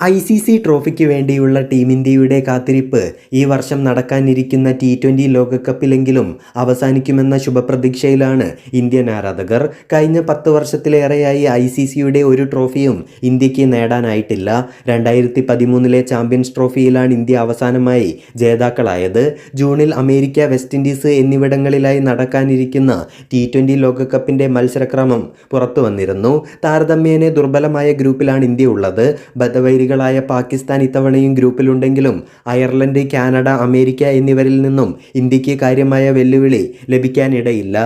I C C ട്രോഫിക്ക് വേണ്ടിയുള്ള team ഇന്ത്യയുടെ കാത്തിരിപ്പ് ഈ വർഷം നടക്കാനിരിക്കുന്ന ടി ട്വന്റി ലോകകപ്പിലെങ്കിലും അവസാനിക്കുമെന്ന ശുഭപ്രതീക്ഷയിലാണ് ഇന്ത്യൻ ആരാധകർ. കഴിഞ്ഞ പത്ത് വർഷത്തിലേറെയായി ഐ സി സിയുടെ ഒരു ട്രോഫിയും ഇന്ത്യയ്ക്ക് നേടാനായിട്ടില്ല. രണ്ടായിരത്തി പതിമൂന്നിലെ ചാമ്പ്യൻസ് ട്രോഫിയിലാണ് ഇന്ത്യ അവസാനമായി ജേതാക്കളായത്. ജൂണിൽ അമേരിക്ക വെസ്റ്റ് ഇൻഡീസ് എന്നിവിടങ്ങളിലായി നടക്കാനിരിക്കുന്ന ടി ട്വന്റി ലോകകപ്പിന്റെ മത്സരക്രമം പുറത്തു വന്നിരുന്നു താരതമ്യേന ദുർബലമായ ഗ്രൂപ്പിലാണ് ഇന്ത്യ ഉള്ളത്. ബദവൈരികളായ പാകിസ്ഥാൻ ഇത്തവണയും ഗ്രൂപ്പിലുണ്ടെങ്കിലും അയർലൻഡ് കാനഡ അമേരിക്ക എന്നിവരിൽ നിന്നും ഇന്ത്യയ്ക്ക് കാര്യമായ വെല്ലുവിളി ലഭിക്കാനിടയില്ല.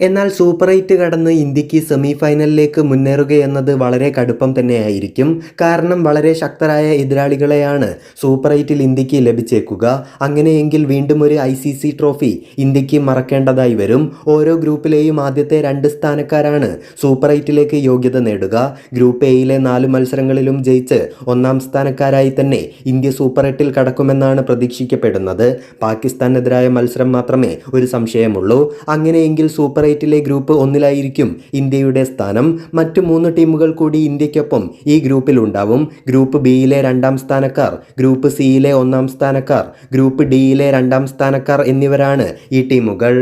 എന്നാൽ സൂപ്പർ എയ്റ്റ് കടന്ന് ഇന്ത്യയ്ക്ക് സെമി ഫൈനലിലേക്ക് മുന്നേറുകയെന്നത് വളരെ കടുപ്പം തന്നെയായിരിക്കും. കാരണം വളരെ ശക്തരായ എതിരാളികളെയാണ് സൂപ്പർ എയ്റ്റിൽ ഇന്ത്യയ്ക്ക് ലഭിച്ചേക്കുക. അങ്ങനെയെങ്കിൽ വീണ്ടും ഒരു ഐ സി സി ട്രോഫി ഇന്ത്യയ്ക്ക് മറക്കേണ്ടതായി വരും. ഓരോ ഗ്രൂപ്പിലെയും ആദ്യത്തെ രണ്ട് സ്ഥാനക്കാരാണ് സൂപ്പർ എയ്റ്റിലേക്ക് യോഗ്യത നേടുക. ഗ്രൂപ്പ് എയിലെ നാല് മത്സരങ്ങളിലും ജയിച്ച് ഒന്നാം സ്ഥാനക്കാരായി തന്നെ ഇന്ത്യ സൂപ്പർ എട്ടിൽ കടക്കുമെന്നാണ് പ്രതീക്ഷിക്കപ്പെടുന്നത്. പാകിസ്ഥാനെതിരായ മത്സരം മാത്രമേ ഒരു സംശയമുള്ളൂ. അങ്ങനെയെങ്കിൽ സൂപ്പർ എയ്റ്റിലെ ഗ്രൂപ്പ് ഒന്നിലായിരിക്കും ഇന്ത്യയുടെ സ്ഥാനം. മറ്റു മൂന്ന് ടീമുകൾ കൂടി ഇന്ത്യക്കൊപ്പം ഈ ഗ്രൂപ്പിൽ ഉണ്ടാവും. ഗ്രൂപ്പ് ബിയിലെ രണ്ടാം സ്ഥാനക്കാർ ഗ്രൂപ്പ് സിയിലെ ഒന്നാം സ്ഥാനക്കാർ ഗ്രൂപ്പ് ഡിയിലെ രണ്ടാം സ്ഥാനക്കാർ എന്നിവരാണ് ഈ ടീമുകൾ.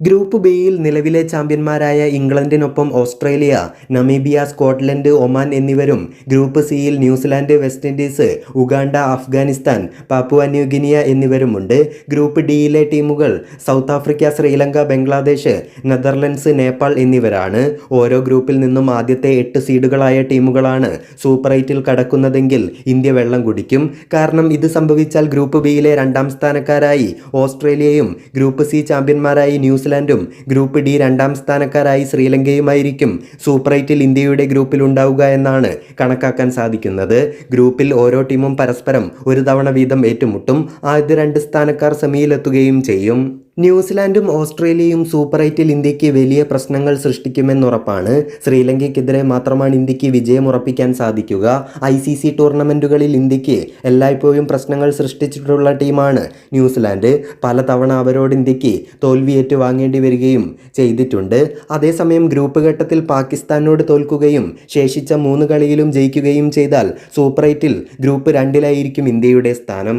ഗ്രൂപ്പ് ബിയിൽ നിലവിലെ ചാമ്പ്യന്മാരായ ഇംഗ്ലണ്ടിനൊപ്പം ഓസ്ട്രേലിയ നമീബിയ സ്കോട്ട്ലൻഡ് ഒമാൻ എന്നിവരും ഗ്രൂപ്പ് സിയിൽ New Zealand West Indies Uganda Afghanistan Papua New Guinea എന്നിവരുമുണ്ട്. Group ഡിയിലെ ടീമുകൾ South Africa Sri Lanka Bangladesh Netherlands Nepal എന്നിവരാണ്. ഓരോ ഗ്രൂപ്പിൽ നിന്നും ആദ്യത്തെ എട്ട് സീഡുകളായ ടീമുകളാണ് സൂപ്പർ എയ്റ്റിൽ കടക്കുന്നതെങ്കിൽ ഇന്ത്യ വെള്ളം കുടിക്കും. കാരണം ഇത് സംഭവിച്ചാൽ ഗ്രൂപ്പ് ബിയിലെ രണ്ടാം സ്ഥാനക്കാരായി ഓസ്ട്രേലിയയും ഗ്രൂപ്പ് സി ചാമ്പ്യന്മാരായി ന്യൂസിലാൻഡും ഗ്രൂപ്പ് ഡി രണ്ടാം സ്ഥാനക്കാരായി ശ്രീലങ്കയുമായിരിക്കും സൂപ്പർ എയ്റ്റിൽ ഇന്ത്യയുടെ ഗ്രൂപ്പിൽ ഉണ്ടാവുക എന്നാണ് കണക്കാക്കാൻ സാധിക്കുന്നത്. ഗ്രൂപ്പിൽ ഓരോ ടീമും പരസ്പരം ഒരു തവണ വീതം ഏറ്റുമുട്ടും. ആദ്യ രണ്ട് സ്ഥാനക്കാർ സെമിയിലെത്തുകയും ചെയ്യും. ന്യൂസിലാൻഡും ഓസ്ട്രേലിയയും സൂപ്പർ എയ്റ്റിൽ ഇന്ത്യയ്ക്ക് വലിയ പ്രശ്നങ്ങൾ സൃഷ്ടിക്കുമെന്നുറപ്പാണ്. ശ്രീലങ്കയ്ക്കെതിരെ മാത്രമാണ് ഇന്ത്യയ്ക്ക് വിജയമുറപ്പിക്കാൻ സാധിക്കുക. ഐ സി സി ടൂർണമെന്റുകളിൽ ഇന്ത്യയ്ക്ക് എല്ലായ്പ്പോഴും പ്രശ്നങ്ങൾ സൃഷ്ടിച്ചിട്ടുള്ള ടീമാണ് ന്യൂസിലാൻഡ്. പലതവണ അവരോട് ഇന്ത്യയ്ക്ക് തോൽവി ഏറ്റുവാങ്ങേണ്ടി വരികയും ചെയ്തിട്ടുണ്ട്. അതേസമയം ഗ്രൂപ്പ് ഘട്ടത്തിൽ പാകിസ്ഥാനോട് തോൽക്കുകയും ശേഷിച്ച മൂന്ന് കളിയിലും ജയിക്കുകയും ചെയ്താൽ സൂപ്പർ എയ്റ്റിൽ ഗ്രൂപ്പ് രണ്ടിലായിരിക്കും ഇന്ത്യയുടെ സ്ഥാനം.